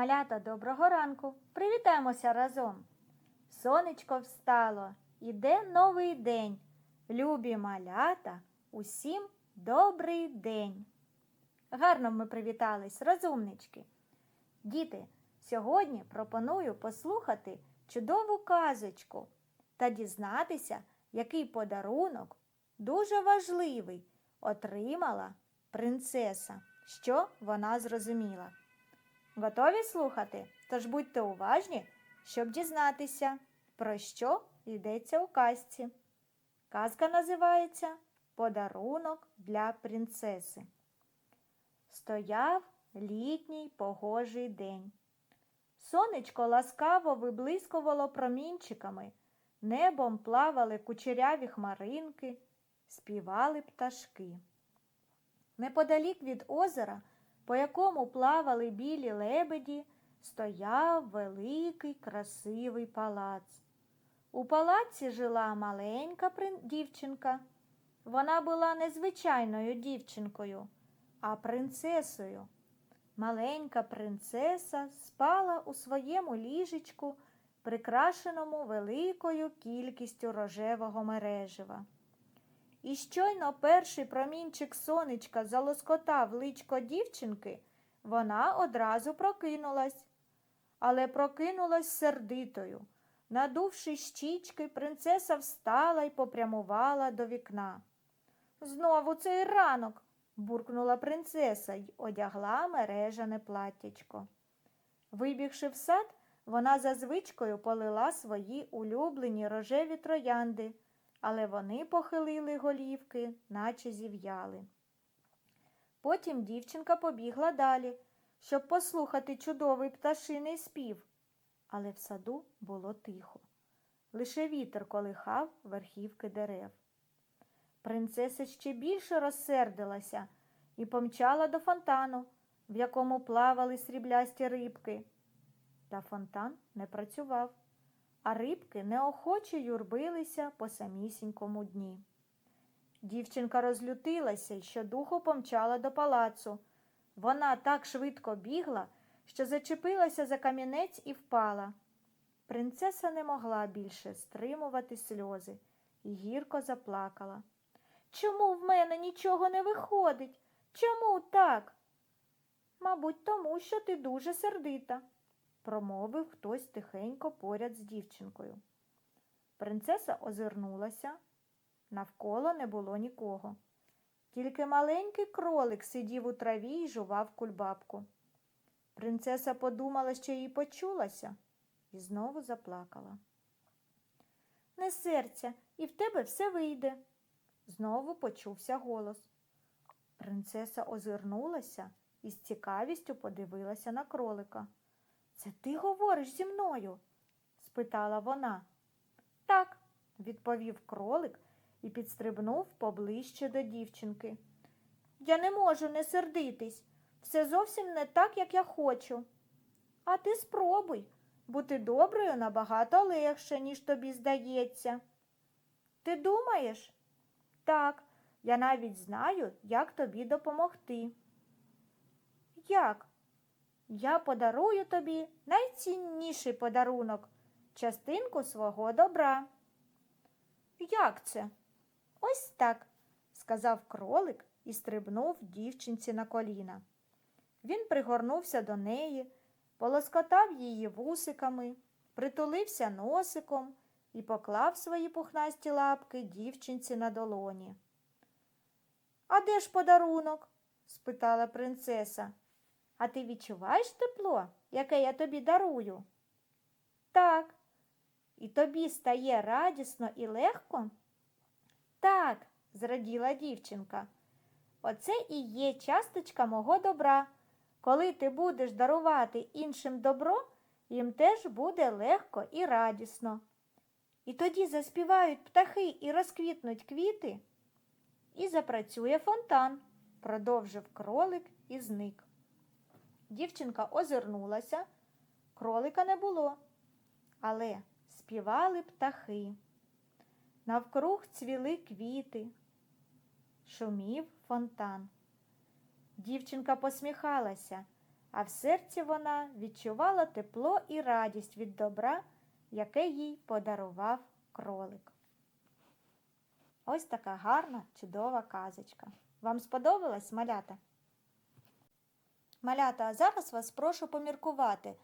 Малята, доброго ранку. Привітаємося разом. Сонечко встало, іде новий день. Любі малята, усім добрий день. Гарно ми привітались, розумнички. Діти, сьогодні пропоную послухати чудову казочку та дізнатися, який подарунок дуже важливий отримала принцеса, що вона зрозуміла. Готові слухати? Тож будьте уважні, щоб дізнатися, про що йдеться у казці. Казка називається Подарунок для принцеси. Стояв літній погожий день. Сонечко ласкаво виблискувало промінчиками, небом плавали кучеряві хмаринки, співали пташки. Неподалік від озера по якому плавали білі лебеді, стояв великий красивий палац. У палаці жила маленька дівчинка. Вона була не звичайною дівчинкою, а принцесою. Маленька принцеса спала у своєму ліжечку, прикрашеному великою кількістю рожевого мережива. І щойно перший промінчик сонечка залоскотав личко дівчинки, вона одразу прокинулась. Але прокинулась сердитою. Надувши щічки, принцеса встала і попрямувала до вікна. Знову цей ранок, буркнула принцеса й одягла мережане платтячко. Вибігши в сад, вона за звичкою полила свої улюблені рожеві троянди але вони похилили голівки, наче зів'яли. Потім дівчинка побігла далі, щоб послухати чудовий пташиний спів, але в саду було тихо. Лише вітер колихав верхівки дерев. Принцеса ще більше розсердилася і помчала до фонтану, в якому плавали сріблясті рибки. Та фонтан не працював а рибки неохоче юрбилися по самісінькому дні. Дівчинка розлютилася і щодуху помчала до палацу. Вона так швидко бігла, що зачепилася за камінець і впала. Принцеса не могла більше стримувати сльози і гірко заплакала. Чому в мене нічого не виходить? Чому так? Мабуть, тому що ти дуже сердита промовив хтось тихенько поряд з дівчинкою. Принцеса озирнулася. Навколо не було нікого. Тільки маленький кролик сидів у траві і жував кульбабку. Принцеса подумала, що їй почулася, і знову заплакала. Не серця, і в тебе все вийде. Знову почувся голос. Принцеса озирнулася і з цікавістю подивилася на кролика. Це ти говориш зі мною? спитала вона. Так, відповів кролик і підстрибнув поближче до дівчинки. Я не можу не сердитись. Все зовсім не так, як я хочу. А ти спробуй. Бути доброю набагато легше, ніж тобі здається. Ти думаєш? Так, я навіть знаю, як тобі допомогти. Як? Я подарую тобі найцінніший подарунок частинку свого добра. Як це? Ось так, сказав кролик і стрибнув дівчинці на коліна. Він пригорнувся до неї, полоскотав її вусиками, притулився носиком і поклав свої пухнасті лапки дівчинці на долоні. А де ж подарунок? спитала принцеса. А ти відчуваєш тепло, яке я тобі дарую? Так. І тобі стає радісно і легко? Так, зраділа дівчинка. Оце і є часточка мого добра. Коли ти будеш дарувати іншим добро, їм теж буде легко і радісно. І тоді заспівають птахи і розквітнуть квіти, і запрацює фонтан, продовжив кролик і зник. Дівчинка озирнулася, кролика не було, але співали птахи. Навкруг цвіли квіти, шумів фонтан. Дівчинка посміхалася, а в серці вона відчувала тепло і радість від добра, яке їй подарував кролик. Ось така гарна, чудова казочка. Вам сподобалась малята? Малята, а зараз вас прошу поміркувати,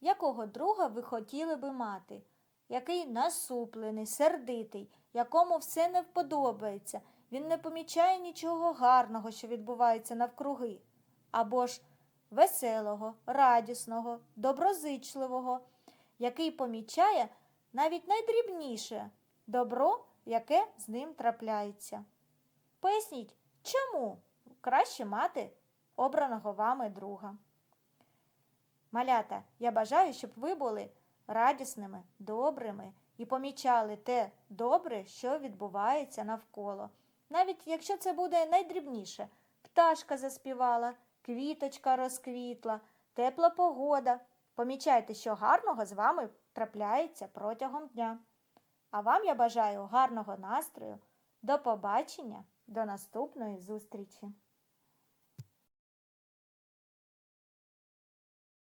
якого друга ви хотіли би мати, який насуплений, сердитий, якому все не вподобається, він не помічає нічого гарного, що відбувається навкруги, або ж веселого, радісного, доброзичливого, який помічає навіть найдрібніше добро, яке з ним трапляється. Поясніть, чому краще мати обраного вами друга? Малята, я бажаю, щоб ви були радісними, добрими і помічали те добре, що відбувається навколо. Навіть якщо це буде найдрібніше, пташка заспівала, квіточка розквітла, тепла погода. Помічайте, що гарного з вами трапляється протягом дня. А вам я бажаю гарного настрою. До побачення, до наступної зустрічі!